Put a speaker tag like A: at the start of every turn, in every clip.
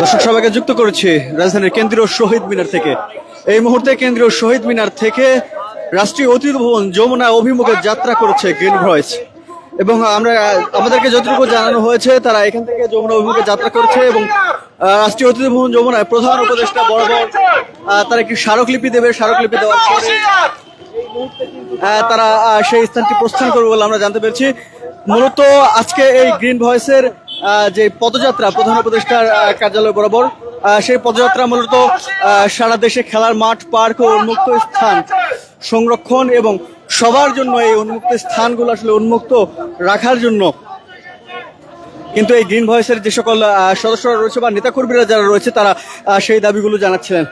A: দর্শক সবাইকে যুক্ত করেছি রাজধানীর কেন্দ্রীয় শহীদ মিনার থেকে। এই মুহূর্তে কেন্দ্রীয় শহীদ মিনার থেকে রাষ্ট্রীয় অতিথি ভবন যমুনা অভিমুখে যাত্রা করেছে গ্রিন ভয়েস। এবং আমরা আমাদেরকে যতটুকু জানানো হয়েছে তারা এখান থেকে যমুনা অভিমুখে যাত্রা করছে এবং রাষ্ট্রীয় অতিথি ভবন যমুনায় প্রধান উপদেষ্টা বরাবর আহ, তারা একটি স্মারকলিপি দেবে। স্মারকলিপি দেওয়ার পরে তারা সেই স্থানটি প্রস্থান করবে বলে আমরা জানতে পেরেছি। মূলত আজকে এই গ্রিন ভয়েসের যে পদযাত্রা, প্রধান উপদেষ্টার কার্যালয় বরাবর সেই পদযাত্রা মূলত সারা দেশে খেলার মাঠ, পার্ক ও উন্মুক্ত স্থান সংরক্ষণ এবং সবার জন্য এই উন্মুক্ত স্থানগুলো আসলে উন্মুক্ত রাখার জন্য। কিন্তু এই গ্রিন ভয়েসের যে সকল সদস্যরা রয়েছে বা নেতাকর্মীরা যারা রয়েছে, তারা সেই দাবিগুলো জানাচ্ছিলেন।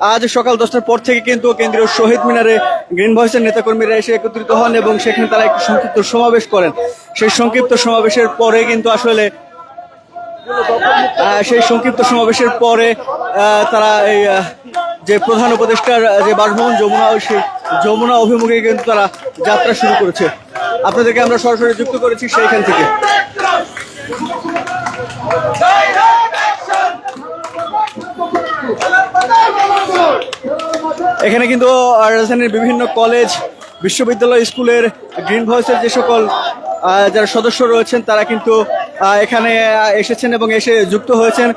A: আজ সকাল দশটার পর থেকে কিন্তু কেন্দ্রীয় শহীদ মিনারে গ্রিন ভয়েসের নেতাকর্মীরা এসে একত্রিত হন এবং সেখানে তারা একটি সংক্ষিপ্ত সমাবেশ করেন। সেই সংক্ষিপ্ত সমাবেশের পরে কিন্তু আসলে সেই সংক্ষিপ্ত সমাবেশের পরে তারা এই যে প্রধান উপদেষ্টার যে বাসভবন যমুনা, সেই যমুনা অভিমুখে কিন্তু তারা যাত্রা শুরু করেছে। আপনাদেরকে আমরা সরাসরি যুক্ত করেছি সেইখান থেকে। এখানে কিন্তু রাজধানীর বিভিন্ন কলেজ, বিশ্ববিদ্যালয়, স্কুলের গ্রিন ভয়েসের যে সকল যারা সদস্য রয়েছেন, তারা কিন্তু এখানে এসেছেন এবং এসে যুক্ত হয়েছেন।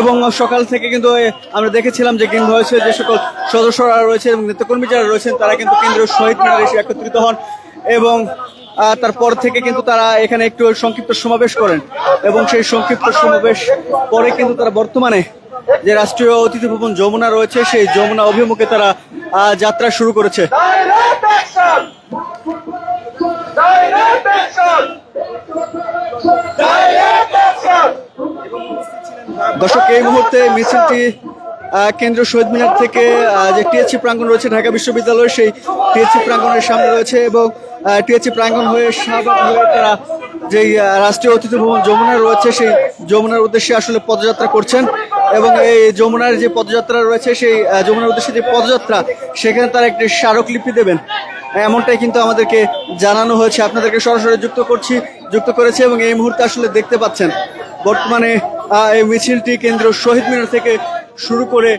A: এবং সকাল থেকে কিন্তু আমরা দেখেছিলাম যে গ্রিন ভয়েসের যে সকল সদস্যরা রয়েছে এবং নেতাকর্মী যারা রয়েছেন, তারা কিন্তু কেন্দ্রীয় শহীদ মিনারে এসে একত্রিত হন এবং তারপর থেকে কিন্তু তারা এখানে একটু সংক্ষিপ্ত সমাবেশ করেন। এবং সেই সংক্ষিপ্ত সমাবেশ পরে কিন্তু তারা বর্তমানে যে রাষ্ট্রীয় অতিথি ভবন যমুনা রয়েছে সেই যমুনা অভিমুখে তারা যাত্রা শুরু করেছে! দর্শক এই মুহূর্তে মিছিলটি আহ, কেন্দ্রীয় শহীদ মিনার থেকে যে টিএসসি প্রাঙ্গণ রয়েছে ঢাকা বিশ্ববিদ্যালয়ের সেই টিএসসি প্রাঙ্গণের সামনে রয়েছে এবং টিএসসি প্রাঙ্গণ হয়ে শাহবাগ হয়ে তারা যেই রাষ্ট্রীয় অতিথি ভবন যমুনা রয়েছে সেই যমুনার উদ্দেশ্যে আসলে পদযাত্রা করছেন। এবং এই যমুনার যে পদযাত্রা রয়েছে, সেই যমুনার উদ্দেশ্যে যে পদযাত্রা, সেখানে তারা একটি স্মারকলিপি দেবেন। এমনটাই কিন্তু আমাদেরকে জানানো হয়েছে। আপনাদেরকে সরাসরি যুক্ত করছি, যুক্ত করেছে এবং এই মুহূর্তে আসলে দেখতে পাচ্ছেন, বর্তমানে এই মিছিলটি কেন্দ্র শহীদ মিনার থেকে শুরু করে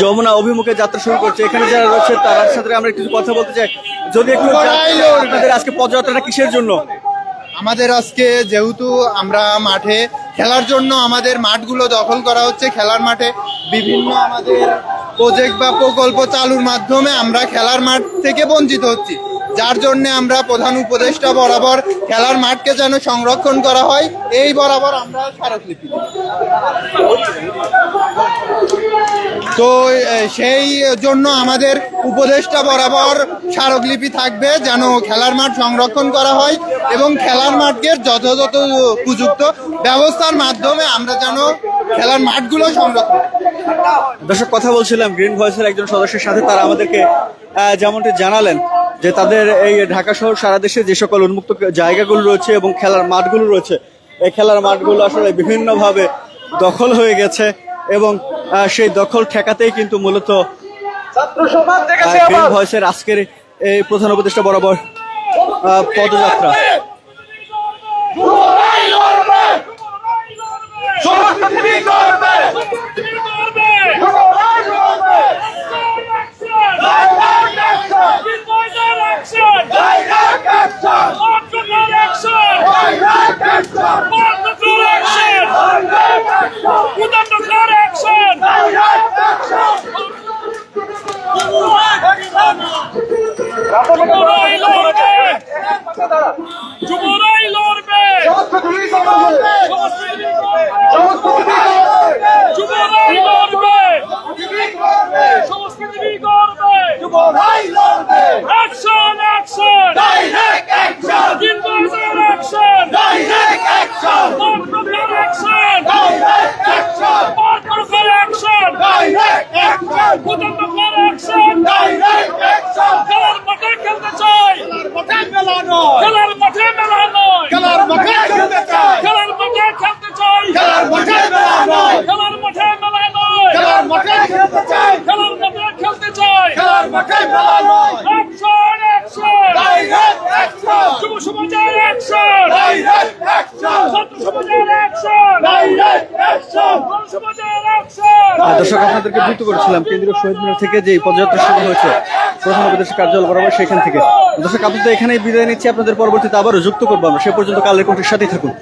A: যমুনা অভিমুখে যাত্রা শুরু করছে। এখানে যারা রয়েছে, তার সাথে আমরা একটু কথা বলতে চাই। যদি একটু আপনাদের আজকে পদযাত্রাটা কিসের জন্য?
B: আমাদের আজকে যেহেতু আমরা মাঠে খেলার জন্য আমাদের মাঠগুলো দখল করা হচ্ছে। খেলার মাঠে বিভিন্ন আমাদের প্রজেক্ট বা প্রকল্প চালুর মাধ্যমে আমরা খেলার মাঠ থেকে বঞ্চিত হচ্ছি। যার জন্য আমরা প্রধান উপদেষ্টা বরাবর খেলার মাঠকে যেন সংরক্ষণ করা হয়, এই বরাবর আমরা স্মারকলিপি। তো সেই জন্য আমাদের উপদেষ্টা বরাবর স্মারকলিপি থাকবে, যেন খেলার মাঠ সংরক্ষণ করা হয় এবং খেলার মাঠকে যথাযথ উপযুক্ত ব্যবস্থার মাধ্যমে আমরা যেন খেলার মাঠগুলো সংরক্ষণ।
A: দর্শক, কথা বলছিলাম গ্রিন ভয়েসের একজন সদস্যের সাথে তারা আমাদেরকে যেমনটি জানালেন যে তাদের এই ঢাকা শহর সারা দেশে যে সকল উন্মুক্ত জায়গাগুলো রয়েছে এবং খেলার মাঠগুলো রয়েছে এই খেলার মাঠগুলো আসলে বিভিন্নভাবে দখল হয়ে গেছে এবং সেই দখল ঠেকাতেই কিন্তু মূলত গ্রিন ভয়েসের আজকের এই প্রধান উপদেষ্টা বরাবর পদযাত্রা। যুবরাই
C: লড়বে অ্যাকশন
A: ডাইরেক্ট অ্যাকশন
C: খেলার মাঠে খেলতে চাই খেলার মাঠে
B: মেলা নয়
C: খেলার মাঠে মেলা নয়
B: খেলার মাঠে খেলতে চাই
C: খেলার মাঠে খেলতে চাই
A: খেলার
C: মাঠে মেলা
A: নয়
C: খেলার মাঠে মেলা নয় খেলার মাঠে খেলতে চাই খেলার মাঠে খেলতে চাই খেলার মাঠে মেলা নয় অ্যাকশন অ্যাকশন ডাইরেক্ট অ্যাকশন যুব সমাজের অ্যাকশন ডাইরেক্ট অ্যাকশন ছাত্র সমাজের অ্যাকশন
A: ডাইরেক্ট দর্শক, আপনাদেরকে ভুক্ত করেছিলাম। কেন্দ্রীয় শহীদ মিনার থেকে যে পদযাত্রা শুরু হয়েছে প্রধান উপদেশ কার্যালয় বরাবর সেখান থেকে। দর্শক আপনাদের এখানেই বিদায় নিচ্ছি। আপনাদের পরবর্তীতে আবারও যুক্ত করব আমরা। সে পর্যন্ত কালের কণ্ঠের সাথেই থাকুন।